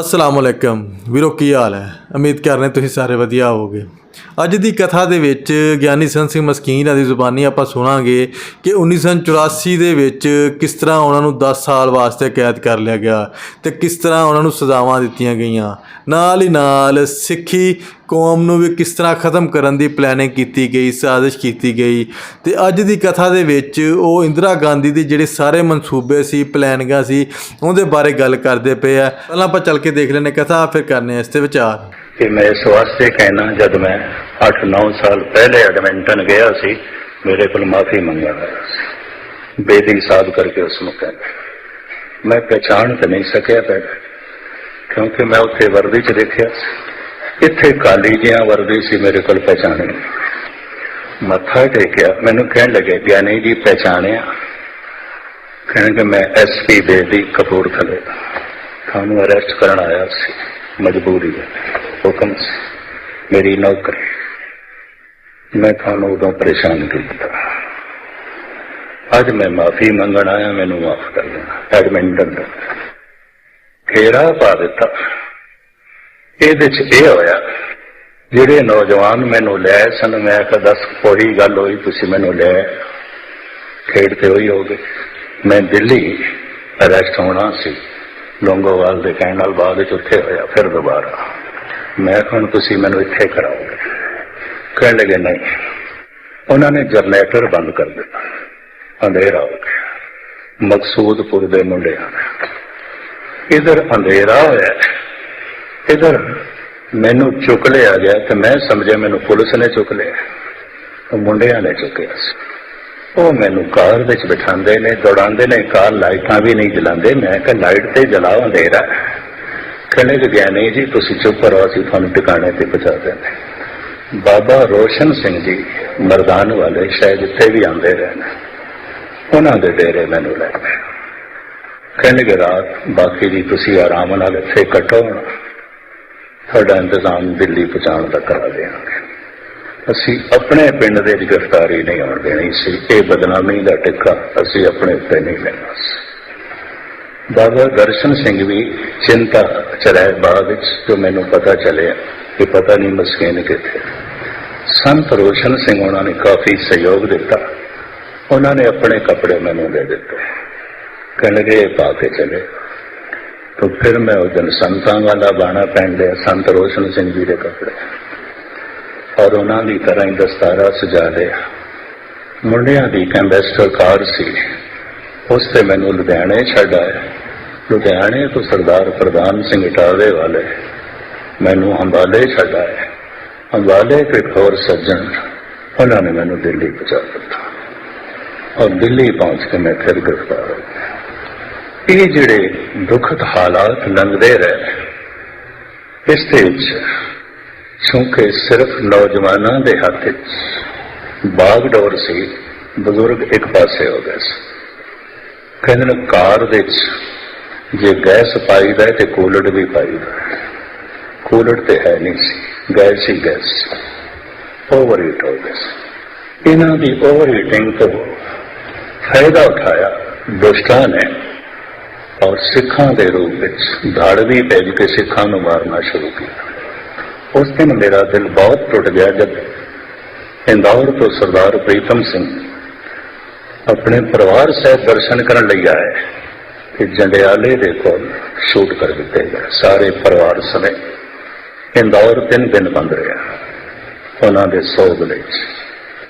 ਅਸਲਾਮ ਅਲੈਕਮ ਵੀਰੋ ਕੀ ਹਾਲ ਹੈ? ਉਮੀਦ ਕਰ ਰਹੇ ਤੁਸੀਂ ਸਾਰੇ ਵਧੀਆ ਹੋਵੋਗੇ। ਅੱਜ ਦੀ ਕਥਾ ਦੇ ਵਿੱਚ ਗਿਆਨੀ ਸੰਤ ਸਿੰਘ ਮਸਕੀਨ ਦੀ ਜ਼ੁਬਾਨੀ ਆਪਾਂ ਸੁਣਾਂਗੇ ਕਿ 1984 ਦੇ ਵਿੱਚ ਕਿਸ ਤਰ੍ਹਾਂ ਉਹਨਾਂ ਨੂੰ 10 ਸਾਲ ਵਾਸਤੇ ਕੈਦ ਕਰ ਲਿਆ ਗਿਆ ਤੇ ਕਿਸ ਤਰ੍ਹਾਂ ਉਹਨਾਂ ਨੂੰ ਸਜ਼ਾਵਾਂ ਦਿੱਤੀਆਂ ਗਈਆਂ। ਨਾਲ ਹੀ ਨਾਲ ਸਿੱਖੀ ਕੌਮ ਨੂੰ ਵੀ ਕਿਸ ਤਰ੍ਹਾਂ ਖਤਮ ਕਰਨ ਦੀ ਪਲੈਨਿੰਗ ਕੀਤੀ ਗਈ, ਸਾਜ਼ਿਸ਼ ਕੀਤੀ ਗਈ। ਤੇ ਅੱਜ ਦੀ ਕਥਾ ਦੇ ਵਿੱਚ ਉਹ ਇੰਦਰਾ ਗਾਂਧੀ ਦੇ ਜਿਹੜੇ ਸਾਰੇ ਮਨਸੂਬੇ ਸੀ, ਪਲੈਨਿੰਗਾਂ ਸੀ, ਉਹਦੇ ਬਾਰੇ ਗੱਲ ਕਰਦੇ ਪਏ ਆ। ਪਹਿਲਾਂ ਆਪਾਂ ਚੱਲ ਕੇ ਦੇਖ ਲੈਨੇ ਕਥਾ, ਫਿਰ ਕਰਨੇ ਆ ਇਸ ਤੇ ਵਿਚਾਰ। ਕਿ ਮੈਂ ਇਸ ਵਾਸਤੇ ਕਹਿਣਾ, ਜਦ ਮੈਂ 8-9 ਸਾਲ ਪਹਿਲੇ ਐਡਮਿੰਟਨ ਗਿਆ ਸੀ, ਮੇਰੇ ਕੋਲ ਮਾਫੀ ਮੰਗਣ ਆਇਆ ਸੀ। ਬੇਦੀ ਸਾਧ ਕਰਕੇ ਉਸ ਨੂੰ ਕਹਿੰਦਾ ਮੈਂ ਪਛਾਣ ਤਾਂ ਨਹੀਂ ਸਕਿਆ ਪਹਿਲੇ, ਕਿਉਂਕਿ ਮੈਂ ਉੱਥੇ ਵਰਦੀ 'ਚ ਦੇਖਿਆ ਇੱਥੇ ਕਾਲੀ ਜਿਹਾ ਵਰਦੀ ਸੀ ਮੇਰੇ ਕੋਲ ਪਛਾਣੇ ਮੱਥਾ ਟੇਕਿਆ, ਮੈਨੂੰ ਕਹਿਣ ਲੱਗੇ, ਗਿਆਨੀ ਜੀ ਪਛਾਣਿਆ ਕਹਿਣਗੇ, ਮੈਂ ਐਸਪੀ ਬੇਦੀ ਕਪੂਰਥਲੇ ਤੁਹਾਨੂੰ ਅਰੈਸਟ ਕਰਨ ਆਇਆ ਸੀ, ਮਜਬੂਰੀ ਹੈ। ਹੁਕਮ ਸੀ, ਮੇਰੀ ਨੌਕਰੀ। ਮੈਂ ਤੁਹਾਨੂੰ ਉਦੋਂ ਪਰੇਸ਼ਾਨ ਕੀਤਾ ਅੱਜ ਮੈਂ ਮਾਫੀ ਮੰਗਣ ਆਇਆ, ਮੈਨੂੰ ਮਾਫ ਕਰ ਦੇਣਾ। ਐਡਮਿੰਟਨ ਦਾ ਘੇਰਾ ਪਾ ਦਿੱਤਾ। ਇਹਦੇ ਚ ਇਹ ਹੋਇਆ, ਜਿਹੜੇ ਨੌਜਵਾਨ ਮੈਨੂੰ ਲੈ ਸਨ, ਮੈਂ ਕਿਹਾ, ਦੱਸ ਕੋਈ ਗੱਲ ਹੋਈ, ਤੁਸੀਂ ਮੈਨੂੰ ਲੈ ਖੇਡ ਤੇ ਹੋਈ ਹੋਗੇ ਮੈਂ ਦਿੱਲੀ ਅਰੈਸਟ ਹੋਣਾ ਸੀ। ਲੋਂਗੋਵਾਲ ਦੇ ਕਹਿਣ ਨਾਲ ਬਾਅਦ ਵਿੱਚ ਉੱਥੇ ਹੋਇਆ, ਫਿਰ ਦੁਬਾਰਾ। ਮੈਂ ਕਿਹਾ ਤੁਸੀਂ ਮੈਨੂੰ ਇੱਥੇ ਕਰਾਓਗੇ। ਕਹਿਣ ਲੱਗੇ, ਨਹੀਂ। ਉਹਨਾਂ ਨੇ ਜਨਰੇਟਰ ਬੰਦ ਕਰ ਦਿੱਤਾ। ਅੰਧੇਰਾ ਹੋ ਗਿਆ। ਮਕਸੂਦਪੁਰ ਦੇ ਮੁੰਡਿਆਂ ਨੇ ਇਧਰ ਅੰਧੇਰਾ ਹੋਇਆ ਇਧਰ ਮੈਨੂੰ ਚੁੱਕ ਲਿਆ ਗਿਆ ਤੇ ਮੈਂ ਸਮਝਿਆ ਮੈਨੂੰ ਪੁਲਿਸ ਨੇ ਚੁੱਕ ਲਿਆ। ਉਹ ਮੁੰਡਿਆਂ ਨੇ ਚੁੱਕਿਆ ਸੀ। ਉਹ ਮੈਨੂੰ ਕਾਰ ਵਿੱਚ ਬਿਠਾਉਂਦੇ ਨੇ, ਦੌੜਾਉਂਦੇ ਨੇ, ਕਾਰ ਲਾਈਟਾਂ ਵੀ ਨਹੀਂ ਜਲਾਉਂਦੇ। ਮੈਂ ਕਿਹਾ, ਲਾਈਟ ਤੇ ਜਲਾਓ, ਅੰਧੇਰਾ। ਕਹਿੰਦੇ ਕਿ ਗਿਆਨੀ ਜੀ, ਤੁਸੀਂ ਚੁੱਪ ਰਹੋ, ਅਸੀਂ ਤੁਹਾਨੂੰ ਟਿਕਾਣੇ ਤੇ ਪਹੁੰਚਾ ਦਿੰਦੇ ਬਾਬਾ ਰੋਸ਼ਨ ਸਿੰਘ ਜੀ ਮਰਦਾਨ ਵਾਲੇ ਸ਼ਾਇਦ ਇੱਥੇ ਵੀ ਆਉਂਦੇ ਰਹਿਣ। ਉਹਨਾਂ ਦੇ ਡੇਰੇ ਮੈਨੂੰ ਲੈ ਗਏ। ਕਹਿੰਦੇ ਕਿ ਰਾਤ ਬਾਕੀ ਜੀ ਤੁਸੀਂ ਆਰਾਮ ਨਾਲ ਇੱਥੇ ਕੱਟੋ, ਤੁਹਾਡਾ ਇੰਤਜ਼ਾਮ ਦਿੱਲੀ ਪਹੁੰਚਾਉਣ ਦਾ ਕਰਾ ਦੇਵਾਂਗੇ। ਅਸੀਂ ਆਪਣੇ ਪਿੰਡ ਦੇ ਗ੍ਰਿਫਤਾਰੀ ਨਹੀਂ ਆਉਣ ਦੇਣੀ ਸੀ। ਇਹ ਬਦਨਾਮੀ ਦਾ ਟਿੱਕਾ ਅਸੀਂ ਆਪਣੇ ਉੱਤੇ ਨਹੀਂ ਲੈਣਾ ਸੀ। ਬਾਬਾ ਦਰਸ਼ਨ ਸਿੰਘ ਵੀ ਚਿੰਤਾ ਚਲਾਏ ਬਾਅਦ ਵਿੱਚ ਜੋ ਮੈਨੂੰ ਪਤਾ ਚੱਲਿਆ ਕਿ ਪਤਾ ਨਹੀਂ ਮਸਕੀਨ ਕਿੱਥੇ। ਸੰਤ ਰੋਸ਼ਨ ਸਿੰਘ ਉਹਨਾਂ ਨੇ ਕਾਫੀ ਸਹਿਯੋਗ ਦਿੱਤਾ। ਉਹਨਾਂ ਨੇ ਆਪਣੇ ਕੱਪੜੇ ਮੈਨੂੰ ਦੇ ਦਿੱਤੇ। ਕਹਿੰਦੇ ਇਹ ਪਾ ਕੇ ਚਲੇ। ਤਾਂ ਫਿਰ ਮੈਂ ਉਹ ਦਿਨ ਸੰਤਾਂ ਵਾਲਾ ਬਾਣਾ ਪਹਿਨ ਲਿਆ, ਸੰਤ ਰੋਸ਼ਨ ਸਿੰਘ ਜੀ ਦੇ ਕੱਪੜੇ। ਔਰ ਉਹਨਾਂ ਦੀ ਤਰ੍ਹਾਂ ਹੀ ਦਸਤਾਰਾ ਸਜਾ ਲਿਆ। ਮੁੰਡਿਆਂ ਦੀ ਕੰਬੈਸਟਰ ਕਾਰ ਸੀ। ਉਸ ਤੇ ਮੈਨੂੰ ਲੁਧਿਆਣੇ ਛੱਡ ਆਇਆ। ਲੁਧਿਆਣੇ ਤੋਂ ਸਰਦਾਰ ਪ੍ਰਧਾਨ ਸਿੰਘ ਇਟਾਵੇ ਵਾਲੇ ਮੈਨੂੰ ਹੰਬਾਲੇ ਛੱਡ ਆਏ। ਹੰਬਾਲੇ ਤੋਂ ਇੱਕ ਹੋਰ ਸੱਜਣ, ਉਹਨਾਂ ਨੇ ਮੈਨੂੰ ਦਿੱਲੀ ਪਹੁੰਚਾ ਦਿੱਤਾ। ਔਰ ਦਿੱਲੀ ਪਹੁੰਚ ਕੇ ਮੈਂ ਫਿਰ ਗ੍ਰਿਫਤਾਰ ਹੋ ਗਿਆ। ਇਹ ਜਿਹੜੇ ਦੁਖਦ ਹਾਲਾਤ ਲੰਘਦੇ ਰਹੇ, ਇਸ ਦੇ ਵਿੱਚ ਕਿਉਂਕਿ ਸਿਰਫ ਨੌਜਵਾਨਾਂ ਦੇ ਹੱਥ ਵਿੱਚ, ਬਾਗਡੋਰ ਸੀ, ਬਜ਼ੁਰਗ ਇੱਕ ਪਾਸੇ ਹੋ ਗਏ ਸੀ। ਕਹਿੰਦੇ ਨੇ ਕਾਰ ਦੇ ਵਿੱਚ ਜੇ ਗੈਸ ਪਾਈ ਦਾ ਤੇ ਕੂਲਰ ਵੀ ਪਾਈਦਾ ਕੂਲਰ ਤੇ ਹੈ ਨਹੀਂ ਸੀ। ਗੈਸ ਹੀ ਗੈਸ। ਓਵਰ ਹੀਟ ਹੋ ਗਿਆ ਸੀ। ਇਹਨਾਂ ਦੀ ਓਵਰ ਹੀਟਿੰਗ ਤੋਂ ਫਾਇਦਾ ਉਠਾਇਆ ਦੁਸ਼ਟਾਂ ਨੇ ਔਰ ਸਿੱਖਾਂ ਦੇ ਰੂਪ ਵਿੱਚ ਧਾੜਵੀ ਭੇਜ ਕੇ ਸਿੱਖਾਂ ਨੂੰ ਮਾਰਨਾ ਸ਼ੁਰੂ ਕੀਤਾ। ਉਸ ਦਿਨ ਮੇਰਾ ਦਿਲ ਬਹੁਤ ਟੁੱਟ ਗਿਆ ਜਦ ਇੰਦੌਰ ਤੋਂ ਸਰਦਾਰ ਪ੍ਰੀਤਮ ਸਿੰਘ ਆਪਣੇ ਪਰਿਵਾਰ ਸਹਿਤ ਦਰਸ਼ਨ ਕਰਨ ਲਈ ਆਏ। ਕਿ ਜੰਡਿਆਲੇ ਦੇ ਕੋਲ ਸ਼ੂਟ ਕਰ ਦਿੱਤੇ ਗਏ। ਸਾਰੇ ਪਰਿਵਾਰ ਸਮੇਤ ਇੰਦੌਰ ਤਿੰਨ ਦਿਨ ਬੰਦ ਰਿਹਾ। ਉਹਨਾਂ ਦੇ ਸੋਗ ਵਿੱਚ,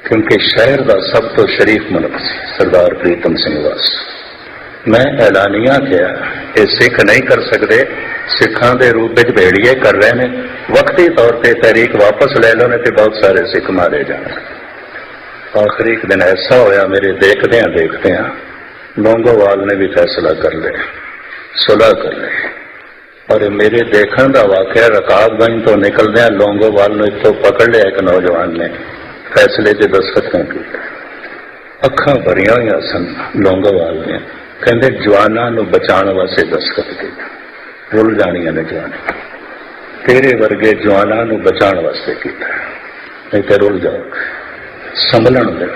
ਕਿਉਂਕਿ ਸ਼ਹਿਰ ਦਾ ਸਭ ਤੋਂ ਸ਼ਰੀਫ ਮਨੁੱਖ ਸੀ, ਸਰਦਾਰ ਪ੍ਰੀਤਮ ਸਿੰਘ ਵਾਸ। ਮੈਂ ਐਲਾਨੀਆ ਕਿਹਾ, ਇਹ ਸਿੱਖ ਨਹੀਂ ਕਰ ਸਕਦੇ, ਸਿੱਖਾਂ ਦੇ ਰੂਪ ਵਿੱਚ ਭੇੜੀਏ ਕਰ ਰਹੇ ਨੇ। ਵਕਤੀ ਤੌਰ ਤੇ ਤਹਿਰੀਕ ਵਾਪਸ ਲੈ ਲਓ ਨੇ ਤੇ ਬਹੁਤ ਸਾਰੇ ਸਿੱਖ ਮਾਰੇ ਜਾਣ। ਆਖਰੀ ਇੱਕ ਦਿਨ ਐਸਾ ਹੋਇਆ, ਮੇਰੇ ਦੇਖਦਿਆਂ ਦੇਖਦਿਆਂ ਲੌਂਗੋਵਾਲ ਨੇ ਵੀ ਫੈਸਲਾ ਕਰ ਲਿਆ, ਸੁਲ੍ਹਾ ਕਰ ਲਿਆ। ਔਰ ਮੇਰੇ ਦੇਖਣ ਦਾ ਵਾਕਿਆ, ਰਕਾਬਗੰਜ ਤੋਂ ਨਿਕਲਦਿਆਂ ਲੌਂਗੋਵਾਲ ਨੂੰ ਇੱਥੋਂ ਪਕੜ ਲਿਆ ਇੱਕ ਨੌਜਵਾਨ ਨੇ। ਫੈਸਲੇ 'ਚ ਦਸਤਖਤ ਕਿਉਂ ਕੀਤਾ? ਅੱਖਾਂ ਭਰੀਆਂ ਹੋਈਆਂ ਸਨ ਲੌਂਗੋਵਾਲ ਨੇ ਕਹਿੰਦੇ, ਜਵਾਨਾਂ ਨੂੰ ਬਚਾਉਣ ਵਾਸਤੇ ਦਸਤਖਤ ਕੀਤਾ। ਰੁੱਲ ਜਾਣੀਆਂ ਨੇ ਜਵਾਨ। ਤੇਰੇ ਵਰਗੇ ਜਵਾਨਾਂ ਨੂੰ ਬਚਾਉਣ ਵਾਸਤੇ ਕੀਤਾ। ਨਹੀਂ ਤੇ ਰੁੱਲ ਜਾਓ। ਸੰਭਲਣ ਦੇ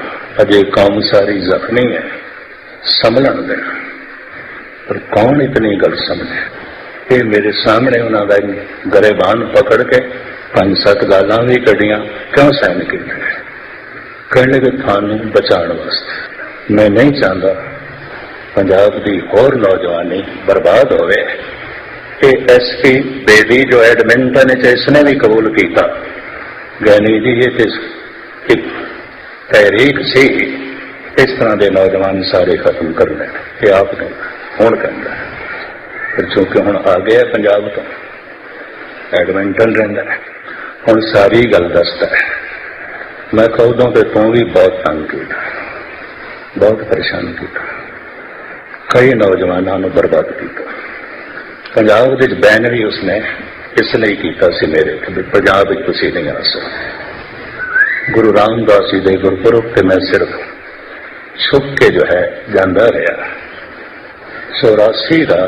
ਅਜੇ ਕੌਮ ਸਾਰੀ ਜ਼ਖਮੀ ਹੈ। ਸੰਭਲਣ ਦੇਣਾ ਪਰ ਕੌਣ ਇਤਨੀ ਗੱਲ ਸਮਝੇ? ਇਹ ਮੇਰੇ ਸਾਹਮਣੇ ਉਹਨਾਂ ਦਾ ਗਰੇਬਾਨ ਪਕੜ ਕੇ ਪੰਜ ਸੱਤ ਗਾਲਾਂ ਵੀ ਕੱਢੀਆਂ, ਕਿਉਂ ਸਹਿਣ ਕੀਤੇ? ਕਹਿਣ ਲੱਗੇ ਤੁਹਾਨੂੰ ਬਚਾਉਣ ਵਾਸਤੇ। ਮੈਂ ਨਹੀਂ ਚਾਹੁੰਦਾ ਪੰਜਾਬ ਦੀ ਹੋਰ ਨੌਜਵਾਨੀ ਬਰਬਾਦ ਹੋਵੇ। ਇਹ ਐਸਪੀ ਬੇਦੀ ਜੋ ਐਡਮਿੰਟਨ ਵਿੱਚ ਇਸਨੇ ਵੀ ਕਬੂਲ ਕੀਤਾ। ਗਿਆਨੀ ਜੀ, ਇਹ ਤੇ ਇੱਕ ਤਹਿਰੀਕ ਸੀ। ਇਸ ਤਰ੍ਹਾਂ ਦੇ ਨੌਜਵਾਨ ਸਾਰੇ ਖਤਮ ਕਰ ਲੈਣ ਇਹ ਆਪ ਨੇ ਹੁਣ ਕਹਿੰਦਾ ਫਿਰ ਚੂੰਕਿ ਹੁਣ ਆ ਗਿਆ ਪੰਜਾਬ ਤੋਂ। ਐਡਮਿੰਟਨ ਰਹਿੰਦਾ ਹੁਣ ਸਾਰੀ ਗੱਲ ਦੱਸਦਾ ਹੈ। ਮੈਂ ਕਹੂੰ ਕਿ ਤੂੰ ਵੀ ਬਹੁਤ ਤੰਗ ਕੀਤਾ। ਬਹੁਤ ਪਰੇਸ਼ਾਨ ਕੀਤਾ। ਕਈ ਨੌਜਵਾਨਾਂ ਨੂੰ ਬਰਬਾਦ ਕੀਤਾ। ਪੰਜਾਬ ਵਿੱਚ ਬੈਨ ਵੀ ਉਸਨੇ ਇਸ ਲਈ ਕੀਤਾ ਸੀ ਮੇਰੇ ਕਿ ਵੀ ਪੰਜਾਬ ਵਿੱਚ ਤੁਸੀਂ ਨਹੀਂ ਆ ਸਕਦੇ। ਗੁਰੂ ਰਾਮਦਾਸ ਜੀ ਦੇ ਗੁਰਪੁਰਬ ਤੇ ਮੈਂ ਸਿਰਫ ਛੁਪ ਕੇ ਜੋ ਹੈ ਜਾਂਦਾ ਰਿਹਾ 84 ਦਾ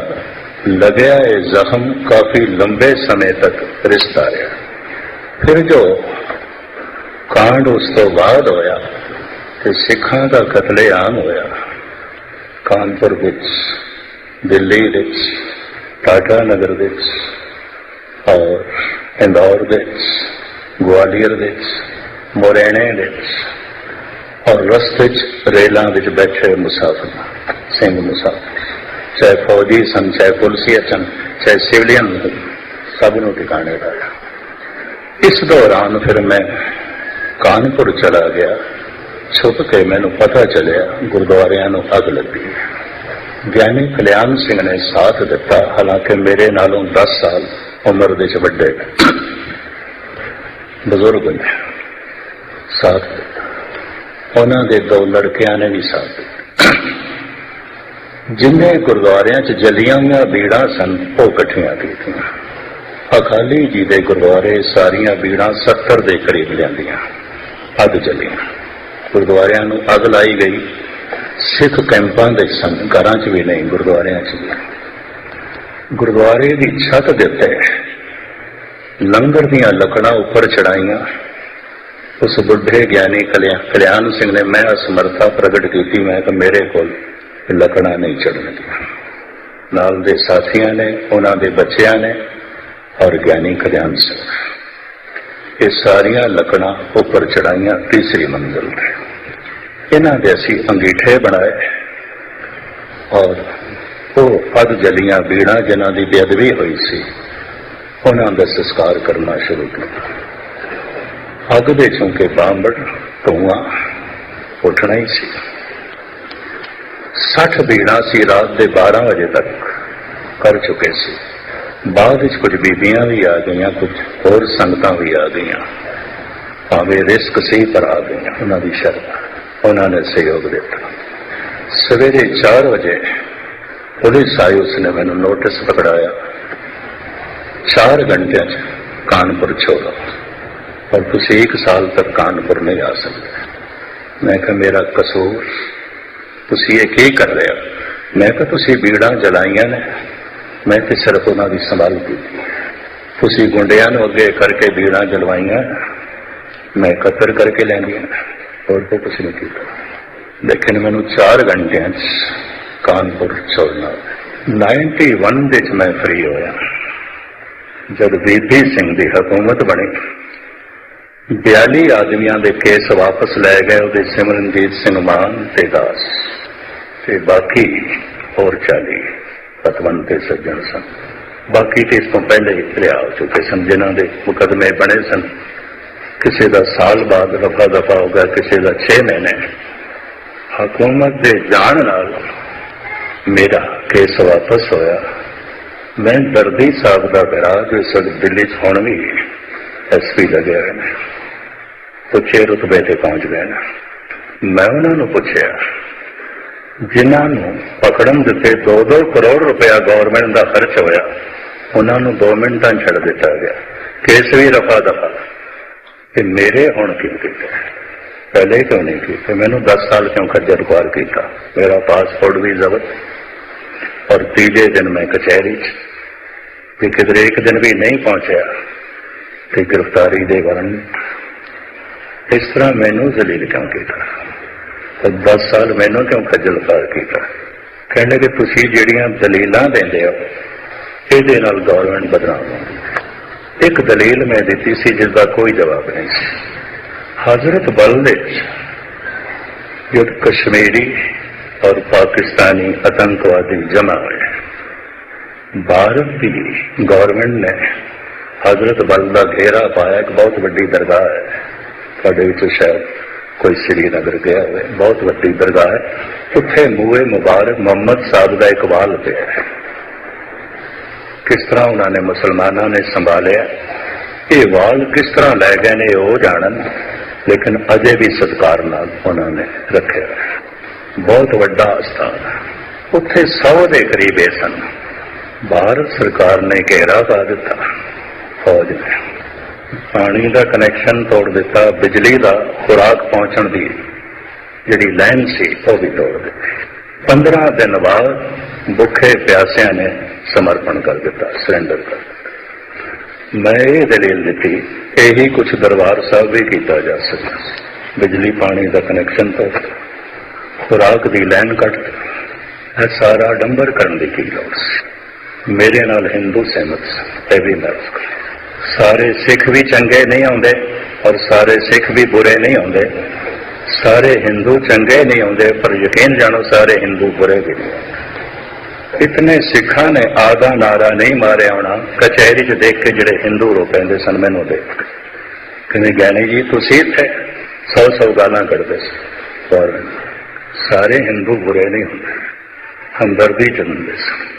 ਲਗਿਆ ਇਹ ਜ਼ਖਮ ਕਾਫੀ ਲੰਬੇ ਸਮੇਂ ਤੱਕ ਰਿਸ਼ਤਾ ਰਿਹਾ ਫਿਰ ਜੋ ਕਾਂਡ ਉਸ ਤੋਂ ਬਾਅਦ ਹੋਇਆ ਤੇ ਸਿੱਖਾਂ ਦਾ ਕਤਲੇਆਮ ਹੋਇਆ ਕਾਨਪੁਰ ਵਿੱਚ ਦਿੱਲੀ ਵਿੱਚ ਟਾਟਾ ਨਗਰ ਵਿੱਚ ਔਰ ਔਰ ਰਸਤੇ 'ਚ ਰੇਲਾਂ ਵਿੱਚ ਬੈਠੇ ਮੁਸਾਫਰ, ਸਿੰਘ ਮੁਸਾਫਰ। ਚਾਹੇ ਫੌਜੀ ਸਨ, ਚਾਹੇ ਪੁਲਸੀਆ ਸਨ, ਚਾਹੇ ਸਿਵਲੀਅਨ ਸਭ ਨੂੰ ਟਿਕਾਣੇ ਲਾਇਆ ਇਸ ਦੌਰਾਨ ਫਿਰ ਮੈਂ ਕਾਨਪੁਰ ਚਲਾ ਗਿਆ। ਛੁਪ ਕੇ ਮੈਨੂੰ ਪਤਾ ਚੱਲਿਆ, ਗੁਰਦੁਆਰਿਆਂ ਨੂੰ ਅੱਗ ਲੱਗੀ। ਗਿਆਨੀ ਕਲਿਆਣ ਸਿੰਘ ਨੇ ਸਾਥ ਦਿੱਤਾ, ਹਾਲਾਂਕਿ ਮੇਰੇ ਨਾਲੋਂ 10 ਸਾਲ ਉਮਰ ਦੇ ਚ ਵੱਡੇ ਬਜ਼ੁਰਗ ਨੇ ਸਾਥ ਉਹਨਾਂ ਦੇ ਦੋ ਲੜਕਿਆਂ ਨੇ ਵੀ ਸਾਥ ਦਿੱਤਾ। ਜਿੰਨੇ ਗੁਰਦੁਆਰਿਆਂ 'ਚ ਜਲੀਆਂ ਹੋਈਆਂ ਬੀੜਾਂ ਸਨ, ਉਹ ਇਕੱਠੀਆਂ ਕੀਤੀਆਂ ਅਕਾਲੀ ਜੀ ਦੇ ਗੁਰਦੁਆਰੇ ਸਾਰੀਆਂ ਬੀੜਾਂ 70 ਦੇ ਕਰੀਬ ਲਿਆਂਦੀਆਂ ਅੱਗ ਜਲੀਆਂ। ਗੁਰਦੁਆਰਿਆਂ ਨੂੰ ਅੱਗ ਲਾਈ ਗਈ। ਸਿੱਖ ਕੈਂਪਾਂ ਦੇ ਸਨ ਘਰਾਂ 'ਚ ਵੀ ਨਹੀਂ, ਗੁਰਦੁਆਰਿਆਂ 'ਚ ਵੀ ਗੁਰਦੁਆਰੇ ਦੀ ਛੱਤ ਦੇ ਉੱਤੇ ਲੰਗਰ ਦੀਆਂ ਲੱਕੜਾਂ ਉੱਪਰ ਚੜਾਈਆਂ। ਉਸ ਬੁੱਢੇ ਗਿਆਨੀ ਕਲਿਆ- ਕਲਿਆਣ ਸਿੰਘ ਨੇ ਮੈਂ ਅਸਮਰਥਾ ਪ੍ਰਗਟ ਕੀਤੀ। ਮੈਂ ਕਿ ਮੇਰੇ ਕੋਲ ਲੱਕੜਾਂ ਨਹੀਂ ਚੜਨਗੀਆਂ ਨਾਲ ਦੇ ਸਾਥੀਆਂ ਨੇ, ਉਹਨਾਂ ਦੇ ਬੱਚਿਆਂ ਨੇ ਔਰ ਗਿਆਨੀ ਕਲਿਆਣ ਸਿੰਘ ਇਹ ਸਾਰੀਆਂ ਲੱਕੜਾਂ ਉੱਪਰ ਚੜਾਈਆਂ ਤੀਸਰੀ ਮੰਜ਼ਿਲ ਤੇ। ਇਹਨਾਂ ਦੇ ਅਸੀਂ ਅੰਗੀਠੇ ਬਣਾਏ ਔਰ ਉਹ ਅਧ ਜਲੀਆਂ ਬੀੜਾਂ ਜਿਨ੍ਹਾਂ ਦੀ ਬੇਅਦਬੀ ਹੋਈ ਸੀ, ਉਹਨਾਂ ਦਾ ਸੰਸਕਾਰ ਕਰਨਾ ਸ਼ੁਰੂ ਕੀਤਾ। ਅੱਗ ਦੇ ਚੌਂਕੇ ਬਾਂਬੜ, ਧੂਆਂ ਉੱਠਣਾ ਹੀ ਸੀ। 60 ਬੀੜਾਂ ਸੀ ਰਾਤ ਦੇ 12 ਵਜੇ ਤੱਕ ਕਰ ਚੁੱਕੇ ਸੀ। ਬਾਅਦ ਵਿੱਚ ਕੁਝ ਬੀਬੀਆਂ ਵੀ ਆ ਗਈਆਂ, ਕੁਝ ਹੋਰ ਸੰਗਤਾਂ ਵੀ ਆ ਗਈਆਂ। ਭਾਵੇਂ ਰਿਸਕ ਸੀ, ਪਰ ਆ ਗਈਆਂ। ਉਹਨਾਂ ਦੀ ਸ਼ਰਧਾ, ਉਹਨਾਂ ਨੇ ਸਹਿਯੋਗ ਦਿੱਤਾ। ਸਵੇਰੇ 4 ਵਜੇ ਪੁਲਿਸ ਆਈ, ਉਸਨੇ ਮੈਨੂੰ ਨੋਟਿਸ ਪਕੜਾਇਆ। 4 ਘੰਟਿਆਂ ਚ ਕਾਨਪੁਰ ਛੋੜੋ। ਪਰ ਤੁਸੀਂ ਇੱਕ ਸਾਲ ਤੱਕ ਕਾਨਪੁਰ ਨਹੀਂ ਆ ਸਕਦੇ। ਮੈਂ ਕਿਹਾ, ਮੇਰਾ ਕਸੂਰ, ਤੁਸੀਂ ਇਹ ਕੀ ਕਰ ਰਹੇ ਹੋ? ਮੈਂ ਕਿਹਾ, ਤੁਸੀਂ ਬੀੜਾਂ ਜਲਾਈਆਂ ਨੇ। ਮੈਂ ਤੇ ਸਿਰਫ ਉਹਨਾਂ ਦੀ ਸੰਭਾਲ ਕੀਤੀ। ਤੁਸੀਂ ਗੁੰਡਿਆਂ ਨੂੰ ਅੱਗੇ ਕਰਕੇ ਬੀੜਾਂ ਜਲਵਾਈਆਂ, ਮੈਂ ਕਤਰ ਕਰਕੇ ਲੈਂਦੀਆਂ ਹੋਰ ਤਾਂ ਕੁਛ ਨਹੀਂ ਕੀਤਾ। ਲੇਕਿਨ ਮੈਨੂੰ 4 ਘੰਟਿਆਂ 'ਚ ਕਾਨਪੁਰ ਛੋੜਨਾ 91 ਦੇ 'ਚ ਮੈਂ ਫ੍ਰੀ ਹੋਇਆ। ਜਦ ਬੀਬੀ ਸਿੰਘ ਦੀ ਹਕੂਮਤ ਬਣੀ 42 ਆਦਮੀਆਂ ਦੇ ਕੇਸ ਵਾਪਸ ਲੈ ਗਏ ਉਹਦੇ ਸਿਮਰਨਜੀਤ ਸਿੰਘ ਮਾਨ ਤੇ ਦਾਸ ਤੇ ਬਾਕੀ ਹੋਰ 40 ਪਤਵੰਤ ਤੇ ਸੱਜਣ ਸਨ। ਬਾਕੀ ਤੇ ਇਸ ਤੋਂ ਪਹਿਲੇ ਹੀ ਲਿਆ ਹੋ ਚੁੱਕੇ ਸਨ, ਜਿਨ੍ਹਾਂ ਦੇ ਮੁਕਦਮੇ ਬਣੇ ਸਨ। ਕਿਸੇ ਦਾ ਸਾਲ ਬਾਅਦ ਰਫਾ ਦਫਾ ਹੋ ਗਿਆ, ਕਿਸੇ ਦਾ 6 ਮਹੀਨੇ। ਹਕੂਮਤ ਦੇ ਜਾਣ ਨਾਲ ਮੇਰਾ ਕੇਸ ਵਾਪਸ ਹੋਇਆ। ਮੈਂ ਦਰਦੀ ਸਾਹਿਬ ਦਾ ਵਿਰਾਜ ਇਸ ਦਿੱਲੀ 'ਚ ਹੁਣ ਵੀ ਐਸਪੀ ਲੱਗੇ ਹੋਏ ਨੇ ਉੱਚੇ ਰੁਤਬੇ ਤੇ ਪਹੁੰਚ ਗਏ ਨੇ। ਮੈਂ ਉਹਨਾਂ ਨੂੰ ਪੁੱਛਿਆ, ਜਿਨ੍ਹਾਂ ਨੂੰ ਪਕੜਨ ਦਿੱਤੇ 2-2 ਕਰੋੜ ਰੁਪਇਆ ਗਵਰਨਮੈਂਟ ਦਾ ਖਰਚ ਹੋਇਆ, ਉਹਨਾਂ ਨੂੰ 2 ਮਿੰਟਾਂ ਛੱਡ ਦਿੱਤਾ ਗਿਆ। ਕੇਸ ਵੀ ਰਫਾ ਦਫਾ। ਤੇ ਮੇਰੇ ਹੁਣ ਕਿਉਂ ਕੀਤਾ? ਪਹਿਲੇ ਕਿਉਂ ਨਹੀਂ ਕੀਤਾ? ਮੈਨੂੰ 10 ਸਾਲ ਕਿਉਂ ਖੱਜਲ ਖੁਆਰ ਕੀਤਾ? ਮੇਰਾ ਪਾਸਪੋਰਟ ਵੀ ਜ਼ਬਤ। ਔਰ ਤੀਜੇ ਦਿਨ ਮੈਂ ਕਚਹਿਰੀ 'ਚ। ਤੇ ਕਿਧਰੇ ਇੱਕ ਦਿਨ ਵੀ ਨਹੀਂ ਪਹੁੰਚਿਆ। ਤੇ ਗ੍ਰਿਫਤਾਰੀ ਦੇ ਵਾਰੰਟ ਇਸ ਤਰ੍ਹਾਂ ਮੈਨੂੰ ਜ਼ਲੀਲ ਕਿਉਂ ਕੀਤਾ? ਤੇ 10 ਸਾਲ ਮੈਨੂੰ ਕਿਉਂ ਖੱਜਲ ਖੁਆਰ ਕੀਤਾ? ਕਹਿੰਦੇ ਕਿ ਤੁਸੀਂ ਜਿਹੜੀਆਂ ਦਲੀਲਾਂ ਦਿੰਦੇ ਹੋ, ਇਹਦੇ ਨਾਲ ਗਵਰਨਮੈਂਟ ਬਦਨਾਮ ਹੋਣੀ ਇੱਕ ਦਲੀਲ ਮੈਂ ਦਿੱਤੀ ਸੀ ਜਿਸ ਦਾ ਕੋਈ ਜਵਾਬ ਨਹੀਂ ਸੀ। ਹਜ਼ਰਤ ਬਲ ਦੇ ਵਿੱਚ ਜਦ ਕਸ਼ਮੀਰੀ ਔਰ ਪਾਕਿਸਤਾਨੀ ਆਤੰਕਵਾਦੀ ਜਮਾ ਹੋਏ ਭਾਰਤ ਦੀ ਗਵਰਨਮੈਂਟ ਨੇ ਹਜ਼ਰਤ ਬਲ ਦਾ ਘੇਰਾ ਪਾਇਆ, ਇੱਕ ਬਹੁਤ ਵੱਡੀ ਦਰਗਾਹ ਹੈ। ਤੁਹਾਡੇ ਵਿੱਚੋਂ ਸ਼ਾਇਦ ਕੋਈ ਸ੍ਰੀਨਗਰ ਗਿਆ ਹੋਵੇ, ਬਹੁਤ ਵੱਡੀ ਦਰਗਾਹ ਹੈ। ਉੱਥੇ ਮੂਏ ਮੁਬਾਰਕ ਮੁਹੰਮਦ ਸਾਹਿਬ ਦਾ ਇੱਕ ਵਾਲ ਪਿਆ ਹੈ। ਕਿਸ ਤਰ੍ਹਾਂ ਉਹਨਾਂ ਨੇ ਮੁਸਲਮਾਨਾਂ ਨੇ ਸੰਭਾਲਿਆ? ਇਹ ਵਾਲ ਕਿਸ ਤਰ੍ਹਾਂ ਲੈ ਗਏ ਨੇ ਉਹ ਜਾਣਨ, ਲੇਕਿਨ ਅਜੇ ਵੀ ਸਤਕਾਰ ਨਾਲ ਉਹਨਾਂ ਨੇ ਰੱਖਿਆ। ਬਹੁਤ ਵੱਡਾ ਅਸਥਾਨ ਉੱਥੇ 100 ਦੇ ਕਰੀਬ ਇਹ ਸਨ। ਭਾਰਤ ਸਰਕਾਰ ਨੇ ਘੇਰਾ ਪਾ ਦਿੱਤਾ। ਫੌਜ ਨੇ। ਪਾਣੀ ਦਾ ਕਨੈਕਸ਼ਨ ਤੋੜ ਦਿੱਤਾ, ਬਿਜਲੀ ਦਾ ਖੁਰਾਕ ਪਹੁੰਚਣ ਦੀ ਜਿਹੜੀ ਲਾਈਨ ਸੀ, ਉਹ ਵੀ ਤੋੜ ਦਿੱਤੀ। 15 ਦਿਨ ਬਾਅਦ ਭੁੱਖੇ ਪਿਆਸਿਆਂ ਨੇ ਸਮਰਪਣ ਕਰ ਦਿੱਤਾ ਸਰੈਂਡਰ ਕਰ ਦਿੱਤਾ। ਮੈਂ ਇਹ ਦਲੀਲ ਦਿੱਤੀ, ਇਹੀ ਕੁਝ ਦਰਬਾਰ ਸਾਹਿਬ ਵੀ ਕੀਤਾ ਜਾ ਸਕਦਾ ਬਿਜਲੀ ਪਾਣੀ ਦਾ ਕਨੈਕਸ਼ਨ ਤੋੜ ਖੁਰਾਕ ਦੀ ਲਾਈਨ ਕੱਟ ਦਿੱਤੀ। ਇਹ ਸਾਰਾ ਡੰਬਰ ਕਰਨ ਦੀ ਕੀ ਲੋੜ ਸੀ? ਮੇਰੇ ਨਾਲ ਹਿੰਦੂ ਸਹਿਮਤ ਸਨ ਇਹ ਵੀ ਮੈਂ ਉਸ ਸਾਰੇ ਸਿੱਖ ਵੀ ਚੰਗੇ ਨਹੀਂ ਆਉਂਦੇ ਔਰ ਸਾਰੇ ਸਿੱਖ ਵੀ ਬੁਰੇ ਨਹੀਂ ਆਉਂਦੇ। ਸਾਰੇ ਹਿੰਦੂ ਚੰਗੇ ਨਹੀਂ ਆਉਂਦੇ, ਪਰ ਯਕੀਨ ਜਾਣੋ ਸਾਰੇ ਹਿੰਦੂ ਬੁਰੇ ਵੀ ਇਤਨੇ ਸਿੱਖਾਂ ਨੇ ਆਦਾ ਨਾਰਾ ਨਹੀਂ ਮਾਰਿਆ ਹੋਣਾ, ਕਚਹਿਰੀ 'ਚ ਦੇਖ ਕੇ ਜਿਹੜੇ ਹਿੰਦੂ ਰੋ ਪੈਂਦੇ ਸਨ, ਮੈਨੂੰ ਦੇਖ ਕੇ। ਕਹਿੰਦੇ, ਗਿਆਨੀ ਜੀ, ਤੁਸੀਂ ਇੱਥੇ ਸੌ ਸੌ ਗਾਲਾਂ ਕੱਢਦੇ ਸੀ ਔਰ ਸਾਰੇ ਹਿੰਦੂ ਬੁਰੇ ਨਹੀਂ ਹੁੰਦੇ, ਹਮਦਰਦੀ ਚ ਹੁੰਦੇ ਸਨ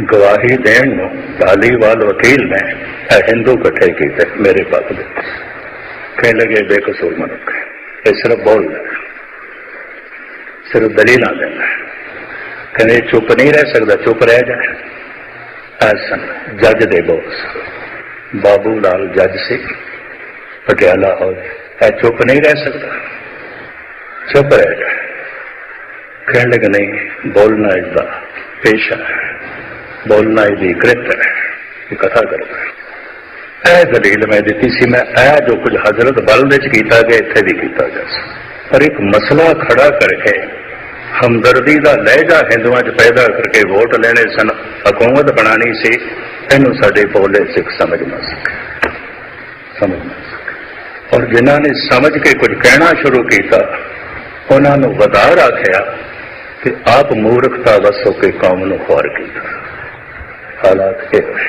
ਗਵਾਹੀ ਦੇਣ ਨੂੰ ਧਾਲੀਵਾਲ ਵਕੀਲ ਨੇ ਇਹ ਹਿੰਦੂ ਇਕੱਠੇ ਕੀਤੇ ਮੇਰੇ ਪੱਖ ਦੇ। ਕਹਿ ਲਗੇ, ਬੇਕਸੂਰ ਮਨੁੱਖ ਹੈ। ਇਹ ਸਿਰਫ ਬੋਲ ਸਿਰਫ ਦਲੀਲਾਂ ਦੇਣਾ ਹੈ। ਕਹਿੰਦੇ ਚੁੱਪ ਨਹੀਂ ਰਹਿ ਸਕਦਾ, ਚੁੱਪ ਰਹਿ ਜਾ। ਐਸਾ ਜੱਜ ਦੇ ਬੋਸ। ਬਾਬੂ ਲਾਲ ਜੱਜ ਸੀ, ਪਟਿਆਲਾ ਹੋ ਇਹ ਚੁੱਪ ਨਹੀਂ ਰਹਿ ਸਕਦਾ। ਚੁੱਪ ਰਹਿ ਜਾ। ਕਹਿਣ ਲੱਗੇ, ਨਹੀਂ, ਬੋਲਣਾ ਇਸਦਾ ਪੇਸ਼ਾ ਹੈ। ਬੋਲਣਾ ਇਹਦੀ ਕ੍ਰਿਤ ਹੈ, ਇਹ ਕਥਾ ਕਰਦਾ ਇਹ ਦਲੀਲ ਮੈਂ ਦਿੱਤੀ ਸੀ, ਮੈਂ ਇਹ ਜੋ ਕੁਝ ਹਜ਼ਰਤ ਬਲ ਵਿੱਚ ਕੀਤਾ ਗਿਆ, ਇੱਥੇ ਵੀ ਕੀਤਾ ਗਿਆ ਸਕਦਾ ਪਰ ਇੱਕ ਮਸਲਾ ਖੜਾ ਕਰਕੇ ਹਮਦਰਦੀ ਦਾ ਲਹਿਜਾ ਹਿੰਦੂਆਂ 'ਚ ਪੈਦਾ ਕਰਕੇ ਵੋਟ ਲੈਣੇ ਸਨ, ਹਕੂਮਤ ਬਣਾਣੀ ਸੀ, ਇਹਨੂੰ ਸਾਡੇ ਭੋਲੇ ਸਿੱਖ ਸਮਝ ਨਾ ਸਕੇ। ਸਮਝ ਨਾ ਸਕੇ। ਔਰ ਜਿਨ੍ਹਾਂ ਨੇ ਸਮਝ ਕੇ ਕੁਝ ਕਹਿਣਾ ਸ਼ੁਰੂ ਕੀਤਾ, ਉਹਨਾਂ ਨੂੰ ਵਧਾਰ ਆਖਿਆ ਕਿ ਆਪ ਮੂਰਖਤਾ ਵਸੋ ਕੇ ਕੌਮ ਨੂੰ ਖੋਰ ਕੀਤਾ। ਹਾਲਾਤ ਇਹ ਹੋਏ।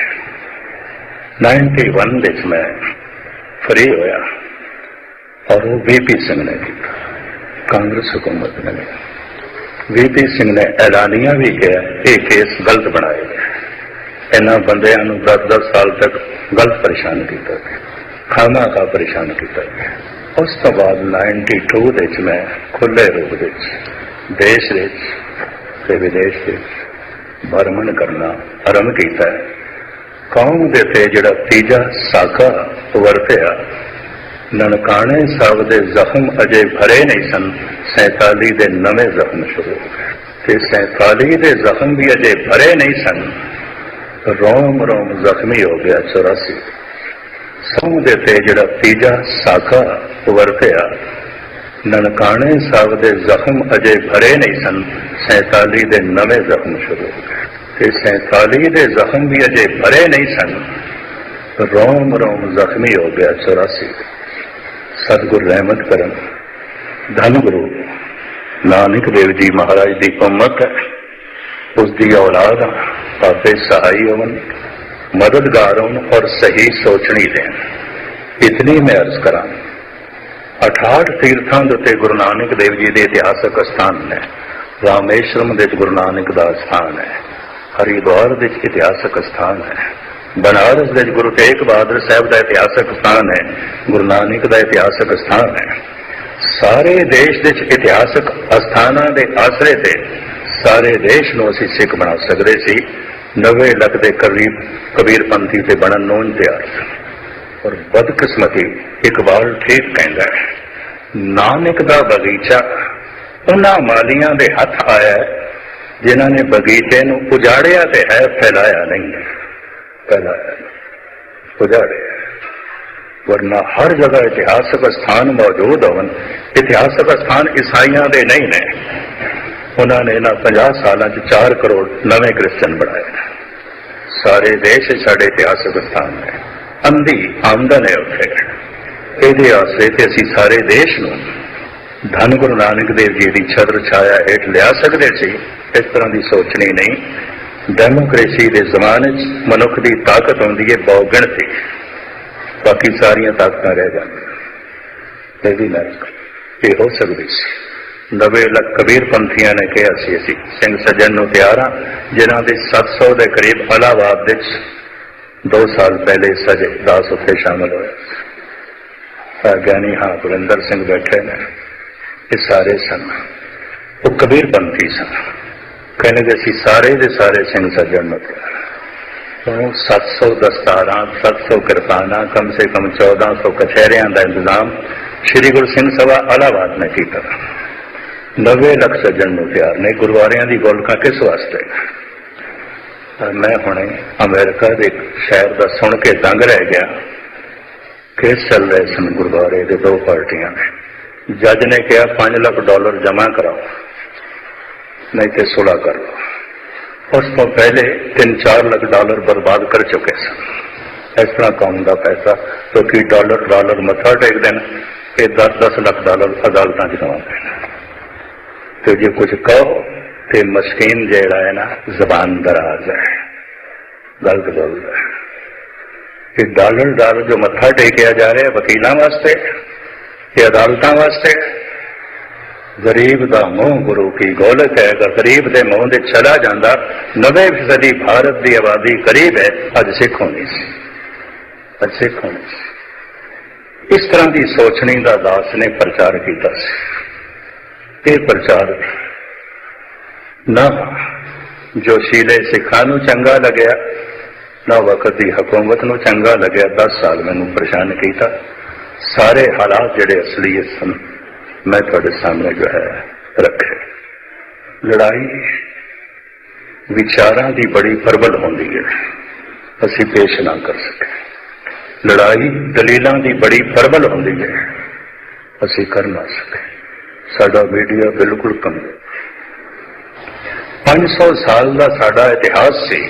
91 ਵਿੱਚ ਮੈਂ ਫਰੀ ਹੋਇਆ ਔਰ ਉਹ ਵੀਪੀ ਸਿੰਘ ਨੇ ਕੀਤਾ। ਕਾਂਗਰਸ ਹਕੂਮਤ ਨੇ ਨਹੀਂ। ਵੀਪੀ ਸਿੰਘ ਨੇ ਐਲਾਨੀਆਂ ਵੀ ਕਿਹਾ, ਇਹ ਕੇਸ ਗਲਤ ਬਣਾਇਆ ਗਿਆ ਇਹਨਾਂ ਬੰਦਿਆਂ ਨੂੰ 10-10 ਸਾਲ ਤੱਕ ਗਲਤ ਪਰੇਸ਼ਾਨ ਕੀਤਾ ਗਿਆ। ਖਾਣਾ ਕਾ ਪਰੇਸ਼ਾਨ ਕੀਤਾ ਗਿਆ। ਉਸ ਤੋਂ ਬਾਅਦ 92 ਦੇ ਵਿੱਚ ਮੈਂ ਖੁੱਲੇ ਰੂਪ ਵਿੱਚ ਦੇਸ਼ ਵਿੱਚ ਤੇ ਵਿਦੇਸ਼ ਵਿੱਚ ਭਰਮਣ ਕਰਨਾ ਆਰੰਭ ਕੀਤਾ ਕੌਮ ਦੇ ਤੇ ਜਿਹੜਾ ਤੀਜਾ ਸਾਕਾ ਵਰਤਿਆ, ਨਨਕਾਣੇ ਸਾਹਿਬ ਦੇ ਜ਼ਖਮ ਅਜੇ ਭਰੇ ਨਹੀਂ ਸਨ 47 ਦੇ ਨਵੇਂ ਜ਼ਖਮ ਸ਼ੁਰੂ ਹੋ ਗਏ। ਤੇ 47 ਦੇ ਜ਼ਖਮ ਵੀ ਅਜੇ ਭਰੇ ਨਹੀਂ ਸਨ। ਰੋਮ ਰੋਮ ਜ਼ਖਮੀ ਹੋ ਗਿਆ 84 ਸੌ ਦੇ ਤੇ ਜਿਹੜਾ ਤੀਜਾ ਸਾਕਾ ਵਰਤਿਆ ਨਨਕਾਣੇ ਸਾਹਿਬ ਦੇ ਜ਼ਖਮ ਅਜੇ ਭਰੇ ਨਹੀਂ ਸਨ। 47 ਦੇ ਨਵੇਂ ਜ਼ਖਮ ਸ਼ੁਰੂ ਹੋ ਗਏ ਤੇ 47 ਦੇ ਜ਼ਖਮ ਵੀ ਅਜੇ ਭਰੇ ਨਹੀਂ ਸਨ। ਰੋਮ ਰੋਮ ਜ਼ਖਮੀ ਹੋ ਗਿਆ 84 ਸਤਿਗੁਰ ਰਹਿਮਤ ਕਰਨ। ਧੰਨ ਗੁਰੂ ਨਾਨਕ ਦੇਵ ਜੀ ਮਹਾਰਾਜ ਦੀ ਉਮਤ ਹੈ। ਉਸ ਦੀ ਔਲਾਦ ਆ ਆਪੇ ਸਹਾਈ ਹੋਣ, ਮਦਦਗਾਰ ਹੋਣ ਔਰ ਸਹੀ ਸੋਚਣੀ ਦੇਣ। ਇਤਨੀ ਮੈਂ ਅਰਜ਼ ਕਰਾਂ। 68 ਤੀਰਥਾਂ ਦੇ ਉੱਤੇ ਗੁਰੂ ਨਾਨਕ ਦੇਵ ਜੀ ਦੇ ਇਤਿਹਾਸਕ ਸਥਾਨ ਹੈ। ਰਾਮੇਸ਼ਵਰਮ ਦੇ ਵਿੱਚ ਗੁਰੂ ਨਾਨਕ ਦਾ ਸਥਾਨ ਹੈ। ਹਰਿਦੁਆਰ ਦੇ ਵਿੱਚ ਇਤਿਹਾਸਕ ਸਥਾਨ ਹੈ। ਬਨਾਰਸ ਦੇ ਵਿੱਚ ਗੁਰੂ ਤੇਗ ਬਹਾਦਰ ਸਾਹਿਬ ਦਾ ਇਤਿਹਾਸਕ ਸਥਾਨ ਹੈ। ਗੁਰੂ ਨਾਨਕ ਦਾ ਇਤਿਹਾਸਕ ਸਥਾਨ ਹੈ। ਸਾਰੇ ਦੇਸ਼ ਦੇ ਵਿੱਚ ਇਤਿਹਾਸਕ ਅਸਥਾਨਾਂ ਦੇ ਆਸਰੇ ਤੇ ਸਾਰੇ ਦੇਸ਼ ਨੂੰ ਅਸੀਂ ਸਿੱਖ ਬਣਾ ਸਕਦੇ ਸੀ। 90 ਲੱਖ ਦੇ ਕਰੀਬ ਕਬੀਰਪੰਥੀ ਤੇ ਬਣਨ ਨੂੰ ਤਿਆਰ ਸਨ ਔਰ ਬਦਕਿਸਮਤੀ ਇਕਬਾਲ ਠੀਕ ਕਹਿੰਦਾ ਹੈ। ਨਾਨਕ ਦਾ ਬਗੀਚਾ ਉਹਨਾਂ ਮਾਲੀਆਂ ਦੇ ਹੱਥ ਆਇਆ ਹੈ, ਜਿਨ੍ਹਾਂ ਨੇ ਬਗੀਚੇ ਨੂੰ ਉਜਾੜਿਆ ਤੇ ਹੈ ਫੈਲਾਇਆ ਨਹੀਂ ਹੈ। ਫੈਲਾਇਆ ਨਹੀਂ, ਉਜਾੜਿਆ ਵਰਨਾ ਹਰ ਜਗ੍ਹਾ ਇਤਿਹਾਸਕ ਸਥਾਨ ਮੌਜੂਦ ਹੋਣ ਇਤਿਹਾਸਕ ਸਥਾਨ ਈਸਾਈਆਂ ਦੇ ਨਹੀਂ ਨੇ। ਉਹਨਾਂ ਨੇ ਨਾ 50 ਸਾਲਾਂ 'ਚ 4 ਕਰੋੜ ਨਵੇਂ ਕ੍ਰਿਸਚਨ ਬਣਾਏ ਨੇ। ਸਾਰੇ ਦੇਸ਼ ਸਾਡੇ ਇਤਿਹਾਸਕ ਸਥਾਨ ਨੇ। ਅੰਧੀ ਆਮਦਨ ਹੈ ਉੱਥੇ। ਇਹਦੇ ਆਸਰੇ ਤੇ ਅਸੀਂ ਸਾਰੇ ਦੇਸ਼ ਨੂੰ ਧੰਨ ਗੁਰੂ ਨਾਨਕ ਦੇਵ ਜੀ ਦੀ ਛਤਰ ਛਾਇਆ ਹੇਠ ਲਿਆ ਸਕਦੇ ਸੀ। ਇਸ ਤਰ੍ਹਾਂ ਦੀ ਸੋਚਣੀ ਨਹੀਂ। ਡੈਮੋਕ੍ਰੇਸੀ ਦੇ ਜ਼ਮਾਨੇ 'ਚ ਮਨੁੱਖ ਦੀ ਤਾਕਤ ਹੁੰਦੀ ਹੈ ਬਹੁਗਿਣਤੀ। ਬਾਕੀ ਸਾਰੀਆਂ ਤਾਕਤਾਂ ਰਹਿ ਜਾਂਦੀਆਂ। ਇਹ ਵੀ ਨਾ ਇਹ ਹੋ ਸਕਦੀ ਸੀ। ਨਵੇਂ ਲੱਖ ਕਬੀਰ ਪੰਥੀਆਂ ਨੇ ਕਿਹਾ ਸੀ ਅਸੀਂ, ਸਿੰਘ ਸੱਜਣ ਨੂੰ ਤਿਆਰ ਹਾਂ, ਜਿਨ੍ਹਾਂ ਦੇ 700 ਦੇ ਕਰੀਬ ਅਲਾਹਾਬਾਦ ਵਿੱਚ 2 ਸਾਲ ਪਹਿਲੇ ਸਜੇ ਦਾਸ ਉੱਥੇ ਸ਼ਾਮਲ ਹੋਇਆ। ਆ ਗਿਆਨੀ ਹਾਂ ਗੁਰਿੰਦਰ ਸਿੰਘ ਬੈਠੇ ਨੇ। ਇਹ ਸਾਰੇ ਸਨ। ਉਹ ਕਬੀਰ ਪੰਥੀ ਸਨ। ਕਹਿੰਦੇ ਕਿ ਅਸੀਂ ਸਾਰੇ ਦੇ ਸਾਰੇ ਸਿੰਘ ਸੱਜਣ ਨੂੰ ਤਿਆਰ ਹਾਂ। ਉਹ 700 ਦਸਤਾਰਾਂ 700 ਕਿਰਪਾਨਾਂ, ਕਮ ਸੇ ਕਮ 1400 ਕਚਹਿਰਿਆਂ ਦਾ ਇੰਤਜ਼ਾਮ ਸ੍ਰੀ ਗੁਰੂ ਸਿੰਘ ਸਭਾ ਅਲਾਹਾਬਾਦ ਨੇ ਕੀਤਾ। 90 ਲੱਖ ਸੱਜਣ ਨੂੰ ਤਿਆਰ ਨੇ ਗੁਰਦੁਆਰਿਆਂ ਦੀ ਗੋਲਕਾਂ ਕਿਸ ਵਾਸਤੇ? ਪਰ ਮੈਂ ਹੁਣੇ ਅਮਰੀਕਾ ਦੇ ਇੱਕ ਸ਼ਹਿਰ ਦਾ ਸੁਣ ਕੇ ਦੰਗ ਰਹਿ ਗਿਆ ਕੇਸ ਚੱਲ ਰਹੇ ਸਨ ਗੁਰਦੁਆਰੇ ਦੇ ਦੋ ਪਾਰਟੀਆਂ ਨੇ। ਜੱਜ ਨੇ ਕਿਹਾ 5 ਲੱਖ ਡਾਲਰ ਜਮ੍ਹਾਂ ਕਰਾਓ, ਨਹੀਂ ਤੇ ਸੁਲਾ ਕਰ ਲਓ। ਉਸ ਤੋਂ ਪਹਿਲੇ 3-4 ਲੱਖ ਡਾਲਰ ਬਰਬਾਦ ਕਰ ਚੁੱਕੇ ਸਨ। ਇਸ ਤਰ੍ਹਾਂ ਕੌਮ ਦਾ ਪੈਸਾ ਕਿਉਂਕਿ ਡਾਲਰ ਡਾਲਰ ਮੱਥਾ ਟੇਕਦੇ ਨੇ ਇਹ 10-10 ਲੱਖ ਡਾਲਰ ਅਦਾਲਤਾਂ 'ਚ ਕਮਾਉਂਦੇ ਨੇ ਤੇ ਜੇ ਕੁਝ ਕਹੋ ਤੇ ਮਸਕੀਨ ਜਿਹੜਾ ਹੈ ਨਾ, ਜ਼ਬਾਨ ਦਰਾਜ਼ ਹੈ ਗਲਤ ਬੋਲਦਾ ਹੈ। ਕਿ ਡਾਲਰ ਡਾਲਰ ਜੋ ਮੱਥਾ ਟੇਕਿਆ ਜਾ ਰਿਹਾ ਵਕੀਲਾਂ ਵਾਸਤੇ ਤੇ ਅਦਾਲਤਾਂ ਵਾਸਤੇ, ਗਰੀਬ ਦਾ ਮੂੰਹ ਗੁਰੂ ਕੀ ਗੋਲਕ ਹੈ, ਅਗਰ ਗਰੀਬ ਦੇ ਮੂੰਹ ਦੇ ਚਲਾ ਜਾਂਦਾ 90% ਭਾਰਤ ਦੀ ਆਬਾਦੀ ਕਰੀਬ ਹੈ, ਅੱਜ ਸਿੱਖ ਹੋਣੀ ਸੀ। ਅੱਜ ਸਿੱਖ ਹੋਣੀ ਸੀ। ਇਸ ਤਰ੍ਹਾਂ ਦੀ ਸੋਚਣੀ ਦਾ ਦਾਸ ਨੇ ਪ੍ਰਚਾਰ ਕੀਤਾ ਸੀ। ਇਹ ਪ੍ਰਚਾਰ ਨਾ ਜੋਸ਼ੀਲੇ ਸਿੱਖਾਂ ਨੂੰ ਚੰਗਾ ਲੱਗਿਆ, ਨਾ ਵਕਤ ਦੀ ਹਕੂਮਤ ਨੂੰ ਚੰਗਾ ਲੱਗਿਆ 10 ਸਾਲ ਮੈਨੂੰ ਪਰੇਸ਼ਾਨ ਕੀਤਾ। ਸਾਰੇ ਹਾਲਾਤ ਜਿਹੜੇ ਅਸਲੀਅਤ ਸਨ, ਮੈਂ ਤੁਹਾਡੇ ਸਾਹਮਣੇ ਜੋ ਹੈ, ਰੱਖੇ। ਲੜਾਈ ਵਿਚਾਰਾਂ ਦੀ ਬੜੀ ਪ੍ਰਬਲ ਹੁੰਦੀ ਹੈ। ਅਸੀਂ ਪੇਸ਼ ਨਾ ਕਰ ਸਕੇ। ਲੜਾਈ ਦਲੀਲਾਂ ਦੀ ਬੜੀ ਪ੍ਰਬਲ ਹੁੰਦੀ ਹੈ। ਅਸੀਂ ਕਰ ਨਾ ਸਕੇ। ਸਾਡਾ ਮੀਡੀਆ ਬਿਲਕੁਲ ਕਮਜ਼ੋਰ 500 ਸਾਲ ਦਾ ਸਾਡਾ ਇਤਿਹਾਸ ਸੀ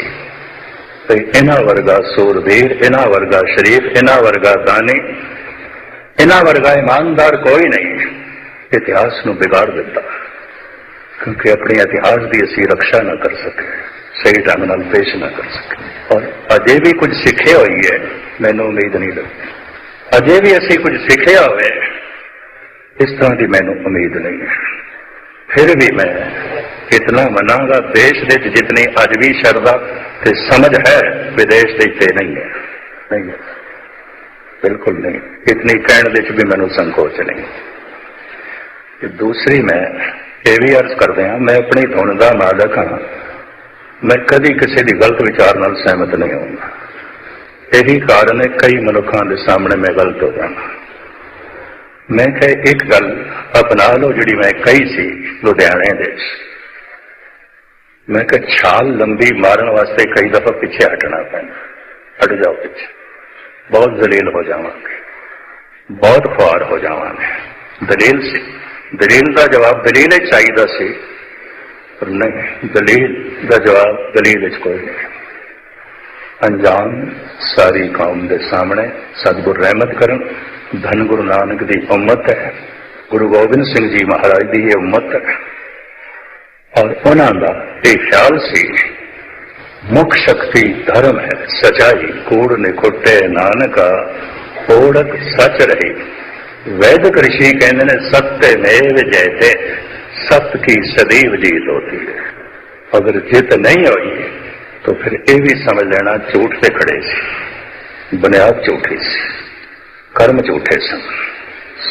ਤੇ ਇਹਨਾਂ ਵਰਗਾ ਸੂਰਬੀਰ, ਇਹਨਾਂ ਵਰਗਾ ਸ਼ਰੀਫ, ਇਹਨਾਂ ਵਰਗਾ ਦਾਨੀ, ਇਹਨਾਂ ਵਰਗਾ ਇਮਾਨਦਾਰ ਕੋਈ ਨਹੀਂ ਇਤਿਹਾਸ ਨੂੰ ਵਿਗਾੜ ਦਿੱਤਾ, ਕਿਉਂਕਿ ਆਪਣੇ ਇਤਿਹਾਸ ਦੀ ਅਸੀਂ ਰੱਖਿਆ ਨਾ ਕਰ ਸਕੇ, ਸਹੀ ਢੰਗ ਨਾਲ ਪੇਸ਼ ਨਾ ਕਰ ਸਕੇ। ਔਰ ਅਜੇ ਵੀ ਕੁਝ ਸਿੱਖਿਆ ਹੋਈ ਹੈ, ਮੈਨੂੰ ਉਮੀਦ ਨਹੀਂ ਲੱਗਦੀ। ਅਜੇ ਵੀ ਅਸੀਂ ਕੁਝ ਸਿੱਖਿਆ ਹੋਵੇ, ਇਸ ਤਰ੍ਹਾਂ ਦੀ ਮੈਨੂੰ ਉਮੀਦ ਨਹੀਂ ਹੈ। ਫਿਰ ਵੀ ਮੈਂ ਇਤਨਾ ਮੰਨਾਂਗਾ, ਦੇਸ਼ ਦੇ ਵਿੱਚ ਜਿਤਨੀ ਅੱਜ ਵੀ ਸ਼ਰਧਾ ਤੇ ਸਮਝ ਹੈ, ਵਿਦੇਸ਼ ਦੇ ਤੇ ਨਹੀਂ ਹੈ। ਨਹੀਂ ਹੈ। ਬਿਲਕੁਲ ਨਹੀਂ। ਇਤਨੀ ਕਹਿਣ ਦੇ ਵਿੱਚ ਵੀ ਮੈਨੂੰ ਸੰਕੋਚ ਨਹੀਂ। ਤੇ ਦੂਸਰੀ ਮੈਂ ਇਹ ਵੀ ਅਰਜ਼ ਕਰਦੇ ਹਾਂ, ਮੈਂ ਆਪਣੀ ਧੁਨ ਦਾ ਮਾਲਕ ਹਾਂ। ਮੈਂ ਕਦੀ ਕਿਸੇ ਦੀ ਗਲਤ ਵਿਚਾਰ ਨਾਲ ਸਹਿਮਤ ਨਹੀਂ ਹੋਊਂਗਾ ਇਹੀ ਕਾਰਨ ਹੈ, ਕਈ ਮਨੁੱਖਾਂ ਦੇ ਸਾਹਮਣੇ ਮੈਂ ਗਲਤ ਹੋ ਜਾਣਾ ਮੈਂ ਕਹੇ, ਇੱਕ ਗੱਲ ਅਪਣਾ ਲਓ ਜਿਹੜੀ ਮੈਂ ਕਹੀ ਸੀ ਲੁਧਿਆਣੇ ਦੇ ਮੈਂ ਕਿਹਾ ਛਾਲ ਲੰਬੀ ਮਾਰਨ ਵਾਸਤੇ ਕਈ ਦਫਾ ਪਿੱਛੇ ਹਟਣਾ ਪੈਂਦਾ। ਹਟ ਜਾਓ ਪਿੱਛੇ। ਬਹੁਤ ਜ਼ਲੀਲ ਹੋ ਜਾਵਾਂਗੇ। ਬਹੁਤ ਖੁਆਰ ਹੋ ਜਾਵਾਂਗੇ। ਦਲੀਲ ਸੀ। ਦਲੀਲ ਦਾ ਜਵਾਬ ਦਲੀਲ ਹੀ ਚਾਹੀਦਾ ਸੀ। ਪਰ ਨਹੀਂ, ਦਲੀਲ ਦਾ ਜਵਾਬ ਦਲੀਲ ਵਿੱਚ ਕੋਈ ਨਹੀਂ। ਅੰਜਾਮ ਸਾਰੀ ਕੌਮ ਦੇ ਸਾਹਮਣੇ ਸਤਿਗੁਰ ਰਹਿਮਤ ਕਰਨ। ਧੰਨ ਗੁਰੂ ਨਾਨਕ ਦੀ ਉਮਤ ਹੈ। ਗੁਰੂ ਗੋਬਿੰਦ ਸਿੰਘ ਜੀ ਮਹਾਰਾਜ ਦੀ ਇਹ ਉਮਤ ਹੈ। और उन्हों का यह ख्याल सी ਮੁਖ ਸ਼ਕਤੀ ਧਰਮ ਹੈ, ਸਚਾਈ ਕੋੜ ਨਿਕਟੇ ਨਾਨਕਾ ਕੋੜਕ ਸੱਚ ਰਹੀ। ਵੈਦਿਕ ઋષਿ ਕਹਿੰਦੇ ਨੇ ਸਤਯ ਮੇਵ ਜੈਤੇ, ਸਤ ਕੀ ਸਦੀਵ ਜੀਤ ਹੋਤੀ ਹੈ। ਅਗਰ ਜਿੱਤ ਨਹੀਂ ਹੋਈ, ਤਾਂ ਫਿਰ ਇਹ ਵੀ ਸਮਝ ਲੈਣਾ ਝੂਠ ਤੇ ਖੜੇ ਸੀ। ਬੁਨਿਆਦ ਝੂਠੀ ਸੀ। ਕਰਮ ਝੂਠੇ ਸਨ।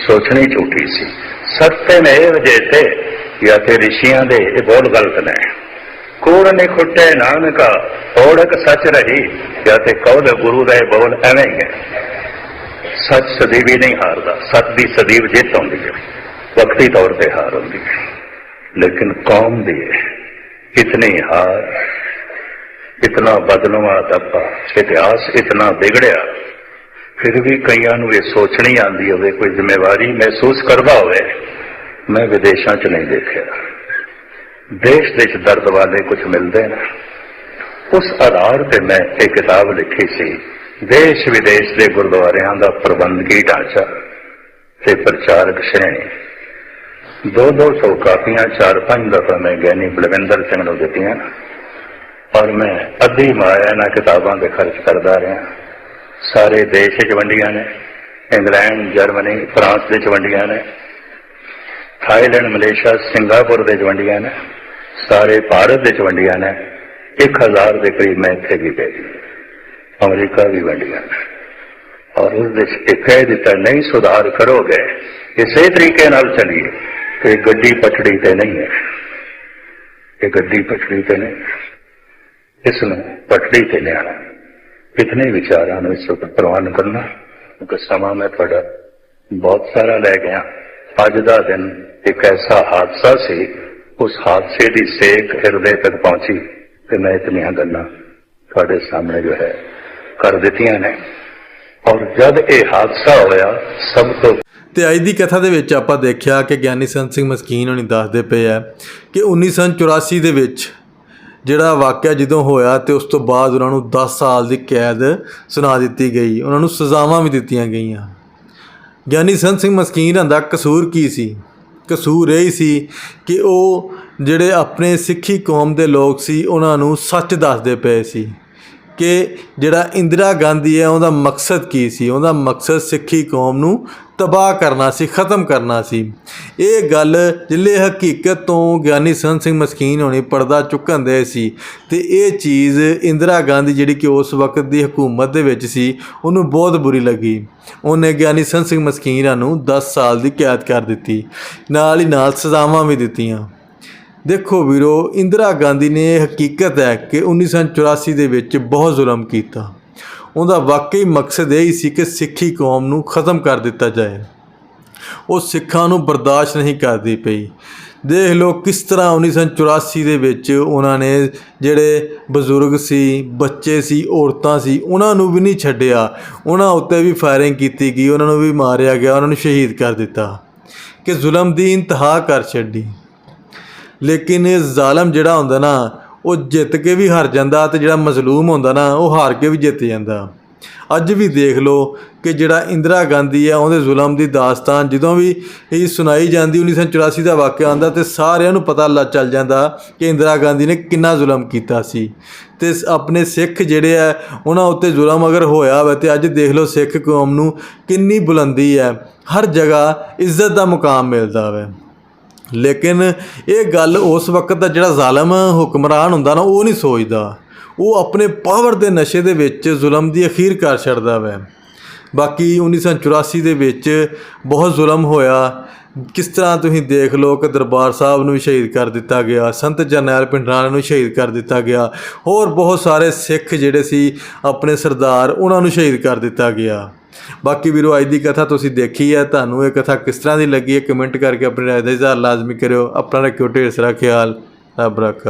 ਸੋਚਣੀ ਝੂਠੀ ਸੀ। ਸਤਯ ਮੇਵ ਜੈਤੇ ਵਜੇ ਤੇ ਜਾਂ ਤੇ ਰਿਸ਼ੀਆਂ ਦੇ ਇਹ ਬਹੁਤ ਗਲਤ ਨੇ। ਕੂੜ ਨੇ ਖੁੱਟੇ ਨਾਨਕਾ ਓੜਕ ਸੱਚ ਰਹੀ ਜਾਂ ਤੇ ਕੌਲ ਗੁਰੂ ਦੇ ਬੋਲ, ਐਵੇਂ ਹੀ ਹੈ। ਸੱਚ ਸਦੀਵੀ ਨਹੀਂ ਹਾਰਦਾ, ਸੱਚ ਦੀ ਸਦੀਵ ਜਿੱਤ ਆਉਂਦੀ ਹੈ, ਵਕਤੀ ਤੌਰ ਤੇ ਹਾਰ ਹੁੰਦੀ ਹੈ। ਲੇਕਿਨ ਕੌਮ ਦੀ ਇਤਨੀ ਹਾਰ, ਇਤਨਾ ਬਦਲਵਾ ਦੱਬਾ, ਇਤਿਹਾਸ ਇਤਨਾ ਵਿਗੜਿਆ, ਫਿਰ ਵੀ ਕਈਆਂ ਨੂੰ ਇਹ ਸੋਚਣੀ ਆਂਦੀ ਹੋਵੇ, ਕੋਈ ਜ਼ਿੰਮੇਵਾਰੀ ਮਹਿਸੂਸ ਕਰਦਾ ਹੋਵੇ ਮੈਂ ਵਿਦੇਸ਼ਾਂ 'ਚ ਨਹੀਂ ਦੇਖਿਆ। ਦੇਸ਼ ਦੇ 'ਚ ਦਰਦ ਵਾਲੇ ਕੁਝ ਮਿਲਦੇ ਨੇ। ਉਸ ਆਧਾਰ ਤੇ ਮੈਂ ਇਹ ਕਿਤਾਬ ਲਿਖੀ ਸੀ, ਦੇਸ਼ ਵਿਦੇਸ਼ ਦੇ ਗੁਰਦੁਆਰਿਆਂ ਦਾ ਪ੍ਰਬੰਧਕੀ ਢਾਂਚਾ ਤੇ ਪ੍ਰਚਾਰਕ ਸ਼੍ਰੇਣੀ। ਦੋ ਦੋ ਸੌ ਕਾਪੀਆਂ, ਚਾਰ ਪੰਜ ਦਫਾ ਮੈਂ ਗਿਆਨੀ ਬਲਵਿੰਦਰ ਸਿੰਘ ਨੂੰ ਦਿੱਤੀਆਂ ਔਰ ਮੈਂ ਅੱਧੀ ਮਾਇਆ ਇਹਨਾਂ ਕਿਤਾਬਾਂ ਤੇ ਖਰਚ ਕਰਦਾ ਰਿਹਾ। ਸਾਰੇ ਦੇਸ਼ ਵਿੱਚ ਵੰਡੀਆਂ ਨੇ, ਇੰਗਲੈਂਡ, ਜਰਮਨੀ, ਫਰਾਂਸ ਦੇ ਚ ਵੰਡੀਆਂ ਨੇ। ਥਾਈਲੈਂਡ, ਮਲੇਸ਼ੀਆ, ਸਿੰਗਾਪੁਰ ਦੇ ਚ ਵੰਡੀਆਂ ਨੇ, ਸਾਰੇ ਭਾਰਤ ਦੇ ਚ ਵੰਡੀਆਂ ਨੇ 1000 ਦੇ ਕਰੀਬ ਮੈਂ ਇੱਥੇ ਵੀ ਗਈ ਅਮਰੀਕਾ ਵੀ ਵੰਡੀਆਂ ਔਰ ਉਸ ਦੇ ਚ ਕਹਿ ਦਿੱਤਾ, ਨਹੀਂ ਸੁਧਾਰ ਕਰੋਗੇ ਇਸੇ ਤਰੀਕੇ ਨਾਲ ਚੱਲੀਏ ਕਿ ਗੱਡੀ ਪਟੜੀ ਤੇ ਨਹੀਂ ਹੈ। ਇਹ ਗੱਡੀ ਪਟੜੀ ਤੇ ਨਹੀਂ ਇਸ ਨੂੰ ਪਟੜੀ ਤੇ ਲਿਆਣਾ ਕਿਤਨੇ ਵਿਚਾਰਾਂ ਨੂੰ ਇਸ ਵਕਤ ਪ੍ਰਵਾਨ ਕਰਨਾ। ਕਿਉਂਕਿ ਸਮਾਂ ਮੈਂ ਤੁਹਾਡਾ ਬਹੁਤ ਸਾਰਾ ਲੈ ਗਿਆ। ਅੱਜ ਦਾ ਦਿਨ ਇੱਕ ਐਸਾ ਹਾਦਸਾ ਸੀ, ਉਸ ਹਾਦਸੇ ਦੀ ਸੇਕ ਹਿਰਦੇ ਤੱਕ ਪਹੁੰਚੀ ਤੇ ਮੈਂ ਇਤਨੀਆਂ ਗੱਲਾਂ ਤੁਹਾਡੇ ਸਾਹਮਣੇ ਜੋ ਹੈ ਕਰ ਦਿੱਤੀਆਂ ਨੇ। ਔਰ ਜਦ ਇਹ ਹਾਦਸਾ ਹੋਇਆ, ਸਭ ਤੋਂ ਤੇ ਅੱਜ ਦੀ ਕਥਾ ਦੇ ਵਿੱਚ ਆਪਾਂ ਦੇਖਿਆ ਕਿ ਗਿਆਨੀ ਸੰਤ ਸਿੰਘ ਮਸਕੀਨ ਹੋਣੀ ਦੱਸਦੇ ਪਏ ਆ ਕਿ 1984 ਦੇ ਵਿੱਚ ਜਿਹੜਾ ਵਾਕਿਆ ਜਦੋਂ ਹੋਇਆ ਤੇ ਉਸ ਤੋਂ ਬਾਅਦ ਉਹਨਾਂ ਨੂੰ 10 ਸਾਲ ਦੀ ਕੈਦ ਸੁਣਾ ਦਿੱਤੀ ਗਈ। ਉਹਨਾਂ ਨੂੰ ਸਜ਼ਾਵਾਂ ਵੀ ਦਿੱਤੀਆਂ ਗਈਆਂ। ਗਿਆਨੀ ਸੰਤ ਸਿੰਘ ਮਸਕੀਨ ਦਾ ਕਸੂਰ ਕੀ ਸੀ? ਕਸੂਰ ਇਹ ਹੀ ਸੀ ਕਿ ਉਹ ਜਿਹੜੇ ਆਪਣੇ ਸਿੱਖੀ ਕੌਮ ਦੇ ਲੋਕ ਸੀ, ਉਹਨਾਂ ਨੂੰ ਸੱਚ ਦੱਸਦੇ ਪਏ ਸੀ ਕਿ ਜਿਹੜਾ ਇੰਦਰਾ ਗਾਂਧੀ ਹੈ, ਉਹਦਾ ਮਕਸਦ ਕੀ ਸੀ? ਉਹਦਾ ਮਕਸਦ ਸਿੱਖੀ ਕੌਮ ਨੂੰ ਤਬਾਹ ਕਰਨਾ ਸੀ, ਖਤਮ ਕਰਨਾ ਸੀ। ਇਹ ਗੱਲ ਜਿਲੇ ਹਕੀਕਤ ਤੋਂ ਗਿਆਨੀ ਸੰਤ ਸਿੰਘ ਮਸਕੀਨ ਹੋਣੀ ਪਰਦਾ ਚੁੱਕਣ ਦੇ ਸੀ ਤੇ ਇਹ ਚੀਜ਼ ਇੰਦਰਾ ਗਾਂਧੀ ਜਿਹੜੀ ਕਿ ਉਸ ਵਕਤ ਦੀ ਹਕੂਮਤ ਦੇ ਵਿੱਚ ਸੀ, ਉਹਨੂੰ ਬਹੁਤ ਬੁਰੀ ਲੱਗੀ। ਉਹਨੇ ਗਿਆਨੀ ਸੰਤ ਸਿੰਘ ਮਸਕੀਨਾਂ ਨੂੰ 10 ਸਾਲ ਦੀ ਕੈਦ ਕਰ ਦਿੱਤੀ, ਨਾਲ ਹੀ ਨਾਲ ਸਜ਼ਾਵਾਂ ਵੀ ਦਿੱਤੀਆਂ। ਦੇਖੋ ਵੀਰੋ, ਇੰਦਰਾ ਗਾਂਧੀ ਨੇ ਇਹ ਹਕੀਕਤ ਹੈ ਕਿ 1984 ਦੇ ਵਿੱਚ ਬਹੁਤ ਜ਼ੁਲਮ ਕੀਤਾ। ਉਹਦਾ ਵਾਕਈ ਮਕਸਦ ਇਹ ਹੀ ਸੀ ਕਿ ਸਿੱਖੀ ਕੌਮ ਨੂੰ ਖਤਮ ਕਰ ਦਿੱਤਾ ਜਾਏ। ਉਹ ਸਿੱਖਾਂ ਨੂੰ ਬਰਦਾਸ਼ਤ ਨਹੀਂ ਕਰਦੀ ਪਈ। ਦੇਖ ਲਓ ਕਿਸ ਤਰ੍ਹਾਂ 1984 ਦੇ ਵਿੱਚ ਉਹਨਾਂ ਨੇ ਜਿਹੜੇ ਬਜ਼ੁਰਗ ਸੀ, ਬੱਚੇ ਸੀ, ਔਰਤਾਂ ਸੀ, ਉਹਨਾਂ ਨੂੰ ਵੀ ਨਹੀਂ ਛੱਡਿਆ। ਉਹਨਾਂ ਉੱਤੇ ਵੀ ਫਾਇਰਿੰਗ ਕੀਤੀ ਗਈ, ਉਹਨਾਂ ਨੂੰ ਵੀ ਮਾਰਿਆ ਗਿਆ, ਉਹਨਾਂ ਨੂੰ ਸ਼ਹੀਦ ਕਰ ਦਿੱਤਾ। ਕਿ ਜ਼ੁਲਮ ਦੀ ਇੰਤਹਾ ਕਰ ਛੱਡੀ। ਲੇਕਿਨ ਇਹ ਜ਼ਾਲਮ ਜਿਹੜਾ ਹੁੰਦਾ ਨਾ ਉਹ ਜਿੱਤ ਕੇ ਵੀ ਹਾਰ ਜਾਂਦਾ ਤੇ ਜਿਹੜਾ ਮਜ਼ਲੂਮ ਹੁੰਦਾ ਨਾ, ਉਹ ਹਾਰ ਕੇ ਵੀ ਜਿੱਤ ਜਾਂਦਾ। ਅੱਜ ਵੀ ਦੇਖ ਲਓ ਕਿ ਜਿਹੜਾ ਇੰਦਰਾ ਗਾਂਧੀ ਆ ਉਹਦੇ ਜ਼ੁਲਮ ਦੀ ਦਾਸਤਾਨ ਜਦੋਂ ਵੀ ਇਹ ਸੁਣਾਈ ਜਾਂਦੀ 1984 ਦਾ ਵਾਕਿਆ ਆਉਂਦਾ ਤੇ ਸਾਰਿਆਂ ਨੂੰ ਪਤਾ ਲੱਗ ਚੱਲ ਜਾਂਦਾ ਕਿ ਇੰਦਰਾ ਗਾਂਧੀ ਨੇ ਕਿੰਨਾ ਜ਼ੁਲਮ ਕੀਤਾ ਸੀ। ਤੇ ਸ- ਆਪਣੇ ਸਿੱਖ ਜਿਹੜੇ ਆ ਉਹਨਾਂ ਉੱਤੇ ਜ਼ੁਲਮ ਅਗਰ ਹੋਇਆ ਹੋਵੇ ਤੇ ਅੱਜ ਦੇਖ ਲਓ ਸਿੱਖ ਕੌਮ ਨੂੰ ਕਿੰਨੀ ਬੁਲੰਦੀ ਹੈ। ਹਰ ਜਗ੍ਹਾ ਇੱਜ਼ਤ ਦਾ ਮੁਕਾਮ ਮਿਲਦਾ ਹੋਵੇ। ਲੇਕਿਨ ਇਹ ਗੱਲ ਉਸ ਵਕਤ ਦਾ ਜਿਹੜਾ ਜ਼ਾਲਮ ਹੁਕਮਰਾਨ ਹੁੰਦਾ ਨਾ, ਉਹ ਨਹੀਂ ਸੋਚਦਾ। ਉਹ ਆਪਣੇ ਪਾਵਰ ਦੇ ਨਸ਼ੇ ਦੇ ਵਿੱਚ ਜ਼ੁਲਮ ਦੀ ਅਖੀਰ ਕਰ ਛੱਡਦਾ ਵੈ। ਬਾਕੀ 1984 ਦੇ ਵਿੱਚ ਬਹੁਤ ਜ਼ੁਲਮ ਹੋਇਆ। ਕਿਸ ਤਰ੍ਹਾਂ ਤੁਸੀਂ ਦੇਖ ਲਓ ਕਿ ਦਰਬਾਰ ਸਾਹਿਬ ਨੂੰ ਸ਼ਹੀਦ ਕਰ ਦਿੱਤਾ ਗਿਆ, ਸੰਤ ਜਰਨੈਲ ਪਿੰਡਰਾਣੇ ਨੂੰ ਸ਼ਹੀਦ ਕਰ ਦਿੱਤਾ ਗਿਆ, ਹੋਰ ਬਹੁਤ ਸਾਰੇ ਸਿੱਖ ਜਿਹੜੇ ਸੀ, ਆਪਣੇ ਸਰਦਾਰ, ਉਹਨਾਂ ਨੂੰ ਸ਼ਹੀਦ ਕਰ ਦਿੱਤਾ ਗਿਆ। ਬਾਕੀ ਵੀਰੋ, ਅੱਜ ਦੀ ਕਥਾ ਤੁਸੀਂ ਦੇਖੀ ਹੈ ਤੁਹਾਨੂੰ ਇਹ ਕਥਾ ਕਿਸ ਤਰ੍ਹਾਂ ਦੀ ਲੱਗੀ ਹੈ? ਕਮੈਂਟ ਕਰਕੇ ਆਪਣੀ ਰਾਏ ਦਾ ਇਜ਼ਹਾਰ ਲਾਜ਼ਮੀ ਕਰਿਓ। ਆਪਣਾ ਰੱਖਿਓ ਢੇਰ ਸਾਰਾ ਖਿਆਲ। ਰੱਬ ਰੱਖਾ।